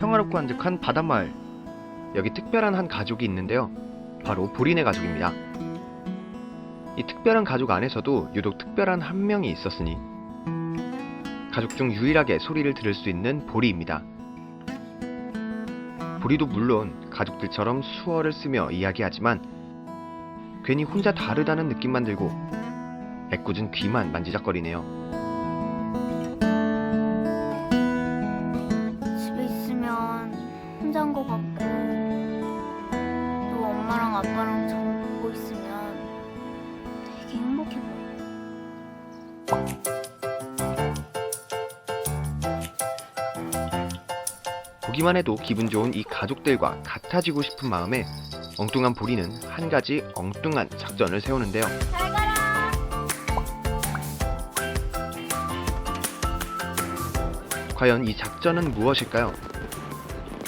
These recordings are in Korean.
평화롭고 한적한 바닷마을. 여기 특별한 한 가족이 있는데요. 바로 보리네 가족입니다. 이 특별한 가족 안에서도 유독 특별한 한 명이 있었으니 가족 중 유일하게 소리를 들을 수 있는 보리입니다. 보리도 물론 가족들처럼 수어를 쓰며 이야기하지만 괜히 혼자 다르다는 느낌만 들고 애꿎은 귀만 만지작거리네요. 보기만 해도 기분 좋은 이 가족들과 같아지고 싶은 마음에 엉뚱한 보리는 한 가지 엉뚱한 작전을 세우는데요. 과연 이 작전은 무엇일까요?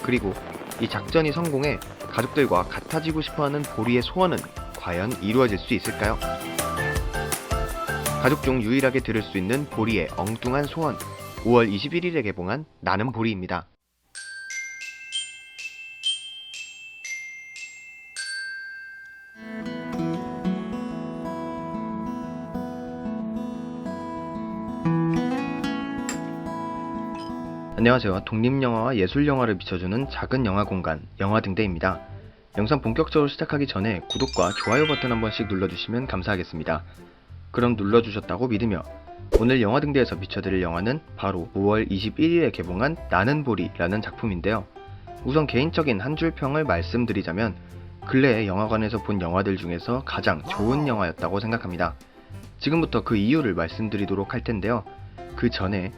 그리고 이 작전이 성공해 가족들과 같아지고 싶어하는 보리의 소원은 과연 이루어질 수 있을까요? 가족 중 유일하게 들을 수 있는 보리의 엉뚱한 소원 5월 21일에 개봉한 나는 보리입니다. 안녕하세요. 독립영화와 예술영화를 비춰주는 작은 영화 공간, 영화등대입니다. 영상 본격적으로 시작하기 전에 구독과 좋아요 버튼 한 번씩 눌러주시면 감사하겠습니다. 그럼 눌러주셨다고 믿으며 오늘 영화등대에서 비춰드릴 영화는 바로 5월 21일에 개봉한 나는 보리라는 작품인데요. 우선 개인적인 한 줄 평을 말씀드리자면 근래에 영화관에서 본 영화들 중에서 가장 좋은 영화였다고 생각합니다. 지금부터 그 이유를 말씀드리도록 할 텐데요. 그 전에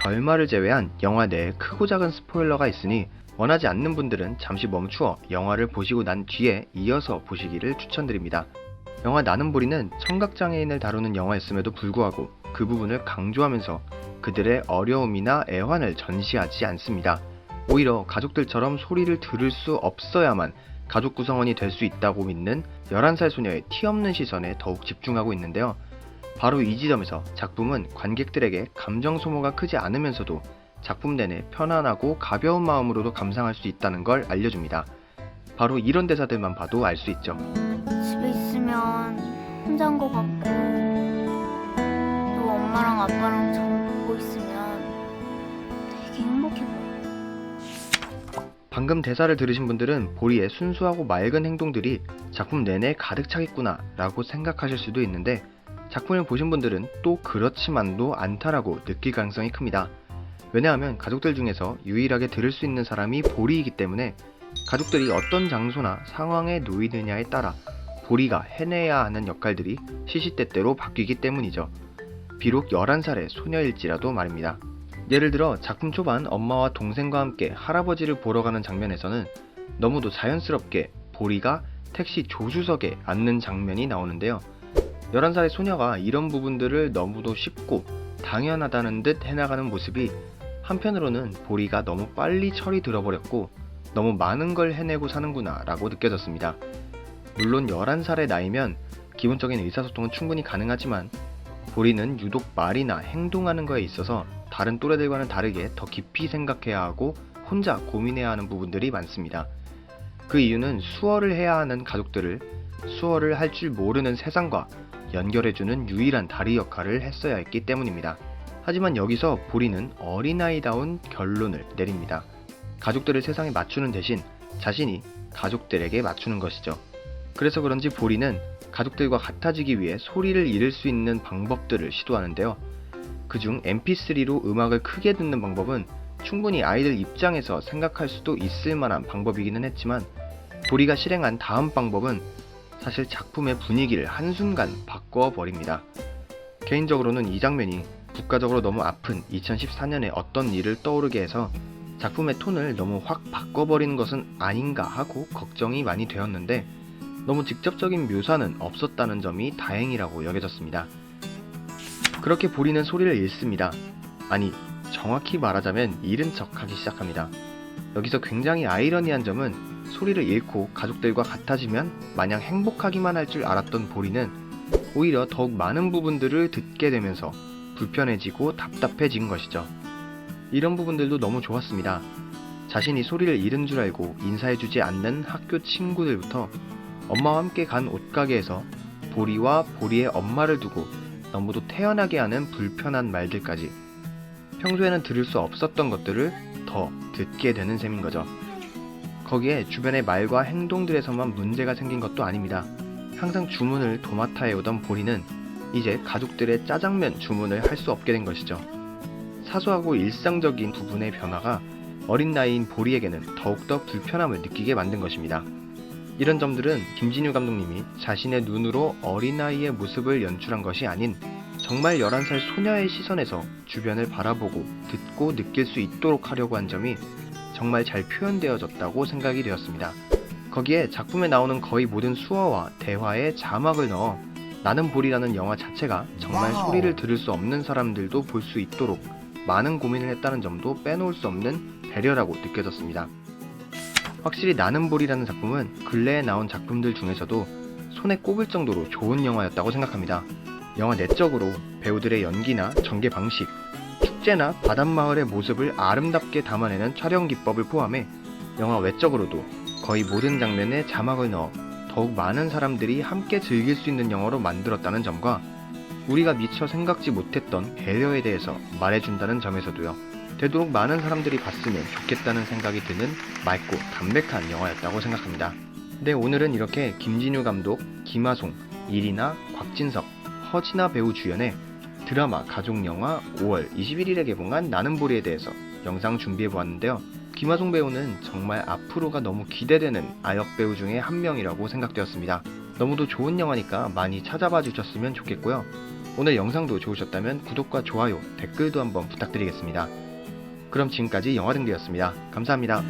결말을 제외한 영화 내에 크고 작은 스포일러가 있으니 원하지 않는 분들은 잠시 멈추어 영화를 보시고 난 뒤에 이어서 보시기를 추천드립니다. 영화 나는 보리는 청각장애인을 다루는 영화였음에도 불구하고 그 부분을 강조하면서 그들의 어려움이나 애환을 전시하지 않습니다. 오히려 가족들처럼 소리를 들을 수 없어야만 가족 구성원이 될 수 있다고 믿는 11살 소녀의 티 없는 시선에 더욱 집중하고 있는데요. 바로 이 지점에서 작품은 관객들에게 감정 소모가 크지 않으면서도 작품 내내 편안하고 가벼운 마음으로도 감상할 수 있다는 걸 알려줍니다. 바로 이런 대사들만 봐도 알 수 있죠. 집에 있으면 혼자인 것 같고 또 엄마랑 아빠랑 저 보고 있으면 되게 행복해 보여. 방금 대사를 들으신 분들은 보리의 순수하고 맑은 행동들이 작품 내내 가득 차겠구나 라고 생각하실 수도 있는데 작품을 보신 분들은 또 그렇지만도 않다라고 느낄 가능성이 큽니다. 왜냐하면 가족들 중에서 유일하게 들을 수 있는 사람이 보리이기 때문에 가족들이 어떤 장소나 상황에 놓이느냐에 따라 보리가 해내야 하는 역할들이 시시때때로 바뀌기 때문이죠. 비록 11살의 소녀일지라도 말입니다. 예를 들어 작품 초반 엄마와 동생과 함께 할아버지를 보러 가는 장면에서는 너무도 자연스럽게 보리가 택시 조수석에 앉는 장면이 나오는데요. 11살의 소녀가 이런 부분들을 너무도 쉽고 당연하다는 듯 해나가는 모습이 한편으로는 보리가 너무 빨리 철이 들어버렸고 너무 많은 걸 해내고 사는구나 라고 느껴졌습니다. 물론 11살의 나이면 기본적인 의사소통은 충분히 가능하지만 보리는 유독 말이나 행동하는 거에 있어서 다른 또래들과는 다르게 더 깊이 생각해야 하고 혼자 고민해야 하는 부분들이 많습니다. 그 이유는 수어를 해야 하는 가족들을 수어를 할 줄 모르는 세상과 연결해주는 유일한 다리 역할을 했어야 했기 때문입니다. 하지만 여기서 보리는 어린아이다운 결론을 내립니다. 가족들을 세상에 맞추는 대신 자신이 가족들에게 맞추는 것이죠. 그래서 그런지 보리는 가족들과 같아지기 위해 소리를 잃을 수 있는 방법들을 시도하는데요. 그중 mp3로 음악을 크게 듣는 방법은 충분히 아이들 입장에서 생각할 수도 있을 만한 방법이기는 했지만 보리가 실행한 다음 방법은 사실 작품의 분위기를 한순간 바꿔버립니다. 개인적으로는 이 장면이 국가적으로 너무 아픈 2014년의 어떤 일을 떠오르게 해서 작품의 톤을 너무 확 바꿔버리는 것은 아닌가 하고 걱정이 많이 되었는데 너무 직접적인 묘사는 없었다는 점이 다행이라고 여겨졌습니다. 그렇게 보리는 소리를 잃습니다. 아니, 정확히 말하자면 잃은 척 하기 시작합니다. 여기서 굉장히 아이러니한 점은 소리를 잃고 가족들과 같아지면 마냥 행복하기만 할 줄 알았던 보리는 오히려 더욱 많은 부분들을 듣게 되면서 불편해지고 답답해진 것이죠. 이런 부분들도 너무 좋았습니다. 자신이 소리를 잃은 줄 알고 인사해주지 않는 학교 친구들부터 엄마와 함께 간 옷가게에서 보리와 보리의 엄마를 두고 너무도 태연하게 하는 불편한 말들까지 평소에는 들을 수 없었던 것들을 더 듣게 되는 셈인 거죠. 거기에 주변의 말과 행동들에서만 문제가 생긴 것도 아닙니다. 항상 주문을 도맡아 해오던 보리는 이제 가족들의 짜장면 주문을 할 수 없게 된 것이죠. 사소하고 일상적인 부분의 변화가 어린 나이인 보리에게는 더욱더 불편함을 느끼게 만든 것입니다. 이런 점들은 김진유 감독님이 자신의 눈으로 어린아이의 모습을 연출한 것이 아닌 정말 11살 소녀의 시선에서 주변을 바라보고 듣고 느낄 수 있도록 하려고 한 점이 정말 잘 표현되어졌다고 생각이 되었습니다. 거기에 작품에 나오는 거의 모든 수어와 대화에 자막을 넣어 나는 볼이라는 영화 자체가 정말 와우. 소리를 들을 수 없는 사람들도 볼 수 있도록 많은 고민을 했다는 점도 빼놓을 수 없는 배려라고 느껴졌습니다. 확실히 나는 볼이라는 작품은 근래에 나온 작품들 중에서도 손에 꼽을 정도로 좋은 영화였다고 생각합니다. 영화 내적으로 배우들의 연기나 전개 방식, 축제나 바닷마을의 모습을 아름답게 담아내는 촬영 기법을 포함해 영화 외적으로도 거의 모든 장면에 자막을 넣어 더욱 많은 사람들이 함께 즐길 수 있는 영화로 만들었다는 점과 우리가 미처 생각지 못했던 배려에 대해서 말해준다는 점에서도요. 되도록 많은 사람들이 봤으면 좋겠다는 생각이 드는 맑고 담백한 영화였다고 생각합니다. 네, 오늘은 이렇게 김진유 감독, 김하송, 이리나, 곽진석, 허진아 배우 주연의 드라마 가족 영화 5월 21일에 개봉한 나는 보리에 대해서 영상 준비해 보았는데요. 김하송 배우는 정말 앞으로가 너무 기대되는 아역 배우 중에 한 명이라고 생각되었습니다. 너무도 좋은 영화니까 많이 찾아봐 주셨으면 좋겠고요. 오늘 영상도 좋으셨다면 구독과 좋아요, 댓글도 한번 부탁드리겠습니다. 그럼 지금까지 영화등대였습니다. 감사합니다.